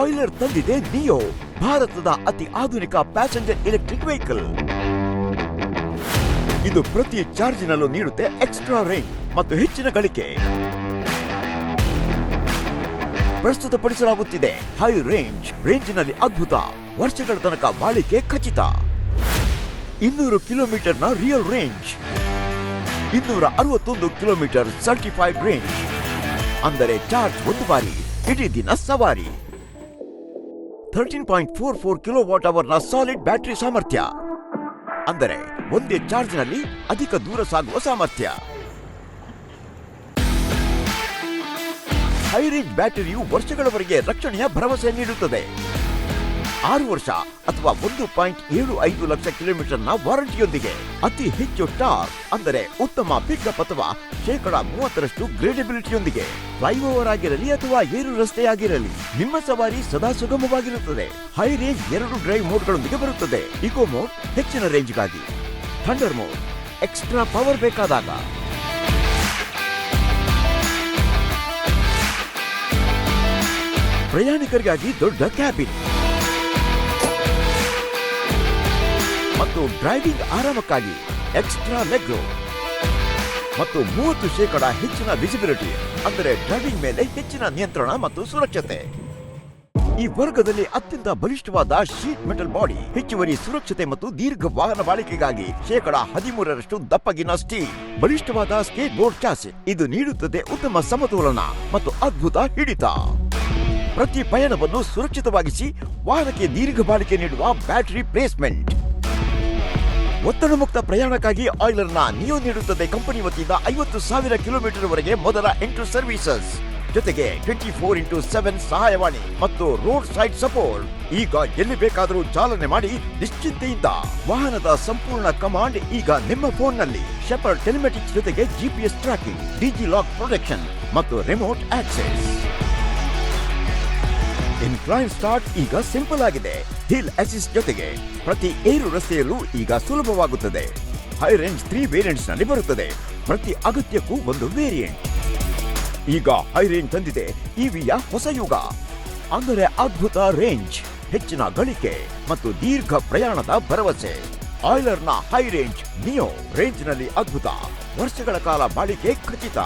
Oilier ತಂದಿದೆ neo ಭಾರತದ ಅತಿ ಆಧುನಿಕ ಪ್ಯಾಸೆಂಜರ್ ಎಲೆಕ್ಟ್ರಿಕ್ ವೆಹಿಕಲ್ ಇದು ಪ್ರತಿ ಚಾರ್ಜಿನಲ್ಲೂ ನೀಡುತ್ತೆ ಎಕ್ಸ್ಟ್ರಾ ರೇಂಜ್ ಮತ್ತು ಹೆಚ್ಚಿನ ಗಳಿಕೆ. ಪ್ರಸ್ತುತಪಡಿಸಲಾಗುತ್ತಿದೆ ಹೈ ರೇಂಜ್ ರೇಂಜಿನಲ್ಲಿ ಅದ್ಭುತ, ವರ್ಷಗಳ ತನಕ ಬಾಳಿಕೆ ಖಚಿತ. ಇನ್ನೂರು ಕಿಲೋಮೀಟರ್ನ ರಿಯಲ್ ರೇಂಜ್ ಇನ್ನೂರ ಅರವತ್ತೊಂದು ಕಿಲೋಮೀಟರ್ ಸರ್ಟಿಫೈಡ್ ರೇಂಜ್ ಅಂದರೆ ಚಾರ್ಜ್ ಒಂದು ಬಾರಿ, ಇಡೀ ದಿನ ಸವಾರಿ. Thirteen point four four kilowatt solid battery ಸಾಮರ್ಥ್ಯ. ಅಂದರೆ ಒಂದೇ ಚಾರ್ಜ್ನಲ್ಲಿ ಅಧಿಕ ದೂರ ಸಾಗುವ ಸಾಮರ್ಥ್ಯ. ಹೈ ರೇಂಜ್ ಬ್ಯಾಟರಿಯು ವರ್ಷಗಳವರೆಗೆ ರಕ್ಷಣೆಯ ಭರವಸೆ ನೀಡುತ್ತದೆ. ಆರು ವರ್ಷ ಅಥವಾ ಒಂದು ಪಾಯಿಂಟ್ ಏಳು ಐದು ಲಕ್ಷ ಕಿಲೋಮೀಟರ್ನ ವಾರಂಟಿಯೊಂದಿಗೆ. ಅತಿ ಹೆಚ್ಚು ಟಾರ್ ಅಂದರೆ ಉತ್ತಮ ಪಿಕಪ್ ಅಥವಾ ಶೇಕಡ ಮೂವತ್ತರಷ್ಟು ಗ್ರೇಡಬಿಲಿಟಿಯೊಂದಿಗೆ. ಫ್ಲೈಓವರ್ ಆಗಿರಲಿ ಅಥವಾ ಏರು ರಸ್ತೆ ಆಗಿರಲಿ, ನಿಮ್ಮ ಸವಾರಿ ಸದಾ ಸುಗಮವಾಗಿರುತ್ತದೆ. ಹೈ ರೇಂಜ್ ಎರಡು ಡ್ರೈವ್ ಮೋಡ್ಗಳೊಂದಿಗೆ ಬರುತ್ತದೆ. ಇಕೋ ಮೋಡ್ ಹೆಚ್ಚಿನ ರೇಂಜ್ಗಾಗಿ. ಥಂಡರ್ ಮೋಡ್ ಎಕ್ಸ್ಟ್ರಾ ಪವರ್ ಬೇಕಾದಾಗ. ಪ್ರಯಾಣಿಕರಿಗಾಗಿ ದೊಡ್ಡ ಕ್ಯಾಬಿನ್. ಮತ್ತು ಡ್ರೈವಿಂಗ್ ಆರಾಮಕ್ಕಾಗಿ ಎಕ್ಸ್ಟ್ರಾ ಲೆಗ್ ಮತ್ತು ಮೂವತ್ತು ಶೇಕಡ ಹೆಚ್ಚಿನ ವಿಸಿಬಿಲಿಟಿ ಅಂದರೆ ಡ್ರೈವಿಂಗ್ ಮೇಲೆ ಹೆಚ್ಚಿನ ನಿಯಂತ್ರಣ ಮತ್ತು ಸುರಕ್ಷತೆ. ಈ ವರ್ಗದಲ್ಲಿ ಅತ್ಯಂತ ಬಲಿಷ್ಠವಾದ ಶೀಟ್ ಮೆಟಲ್ ಬಾಡಿ, ಹೆಚ್ಚುವರಿ ಸುರಕ್ಷತೆ ಮತ್ತು ದೀರ್ಘ ವಾಹನ ಬಾಳಿಕೆಗಾಗಿ ಶೇಕಡ ಹದಿಮೂರರಷ್ಟು ದಪ್ಪಗಿನ ಸ್ಟೀಲ್, ಬಲಿಷ್ಠವಾದ ಸ್ಕೇಟ್ ಬೋರ್ಡ್ ಚಾಸಿ. ಇದು ನೀಡುತ್ತದೆ ಉತ್ತಮ ಸಮತೋಲನ ಮತ್ತು ಅದ್ಭುತ ಹಿಡಿತ. ಪ್ರತಿ ಪಯಣವನ್ನು ಸುರಕ್ಷಿತವಾಗಿಸಿ ವಾಹನಕ್ಕೆ ದೀರ್ಘ ಬಾಳಿಕೆ ನೀಡುವ ಬ್ಯಾಟರಿ ಪ್ಲೇಸ್ಮೆಂಟ್. ಒತ್ತಡ ಮುಕ್ತ ಪ್ರಯಾಣಕ್ಕಾಗಿ ಆಯಿಲರ್ನ ನಿಯೋ ನೀಡುತ್ತದೆ ಕಂಪನಿ ವತಿಯಿಂದ ಐವತ್ತು ಸಾವಿರ ಕಿಲೋಮೀಟರ್ ವರೆಗೆ ಮೊದಲ ಎಂಟು ಸರ್ವಿಸಸ್. ಜೊತೆಗೆ ಟ್ವೆಂಟಿ ಫೋರ್ ಇಂಟು ಸೆವೆನ್ ಸಹಾಯವಾಣಿ ಮತ್ತು ರೋಡ್ ಸೈಡ್ ಸಪೋರ್ಟ್. ಈಗ ಎಲ್ಲಿ ಬೇಕಾದರೂ ಚಾಲನೆ ಮಾಡಿ ನಿಶ್ಚಿಂತೆಯಿಂದ. ವಾಹನದ ಸಂಪೂರ್ಣ ಕಮಾಂಡ್ ಈಗ ನಿಮ್ಮ ಫೋನ್ನಲ್ಲಿ. ಶೆಪರ್ಡ್ ಟೆಲಿಮೆಟಿಕ್ಸ್ ಜೊತೆಗೆ GPS tracking, digi lock protection ಮತ್ತು ರಿಮೋಟ್ ಆಕ್ಸೆಸ್. ಇನ್ಕ್ಲೈನ್ ಸ್ಟಾರ್ಟ್ ಈಗ ಸಿಂಪಲ್ ಆಗಿದೆ. ಹಿಲ್ ಅಸಿಸ್ಟ್ ಜೊತೆಗೆ ಪ್ರತಿ ಏರು ರಸ್ತೆಯಲ್ಲೂ ಈಗ ಸುಲಭವಾಗುತ್ತದೆ. ಹೈ ರೇಂಜ್ ತ್ರೀ ವೇರಿಯಂಟ್ಸ್ನಲ್ಲಿ ಬರುತ್ತದೆ. ಪ್ರತಿ ಅಗತ್ಯಕ್ಕೂ ಒಂದು ವೇರಿಯಂಟ್ ಈಗ ಹೈ ರೇಂಜ್ ತಂದಿದೆ. ಇವಿಯ ಹೊಸ ಯುಗ. ಅಂದರೆ ಅದ್ಭುತ ರೇಂಜ್ ಹೆಚ್ಚಿನ ಗಳಿಕೆ ಮತ್ತು ದೀರ್ಘ ಪ್ರಯಾಣದ ಭರವಸೆ. ಆಯ್ಲರ್ನ ಹೈ ರೇಂಜ್ ನಿಯೋ ರೇಂಜ್ನಲ್ಲಿ ಅದ್ಭುತ. ವರ್ಷಗಳ ಕಾಲ ಬಾಳಿಕೆ ಖಚಿತ.